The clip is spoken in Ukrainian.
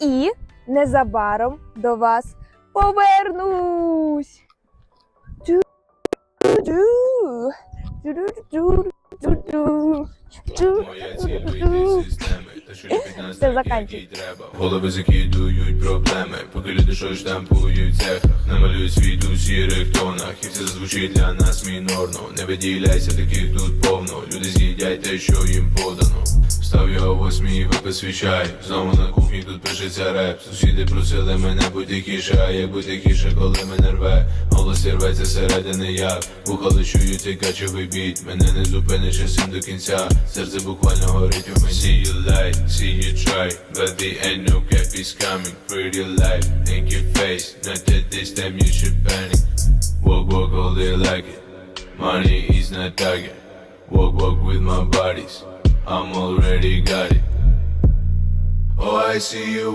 і незабаром до вас повернусь. Тю-тю. Тю-тю-тю. Тю. Моя ціль вийти з системи, та що ж 15 Все, треба. Голови закидують проблеми, поки люди щось штампують в цехах, намалюють світ у сірих тонах, і все зазвучить для нас мінорно. Не виділяйся, таких тут повно. Люди з'їдять те, що їм подано. Став я о восьмій випив свій чай. Знову на кухні тут пишеться реп. Сусіди просили мене будь тихіше, а як будь тихіше, коли мене рве. Голос рветься середини як Вухали чують цей качевий біт. Мене не зупиниш часом до кінця. Серце буквально горить у мені. See you lie, see you try. But the end no cap is coming. Pretty life, think your face. Not that this time you should panic. Walk, walk all day like it. Money is not target. Walk, walk with my bodies I'm already got it. Oh I see you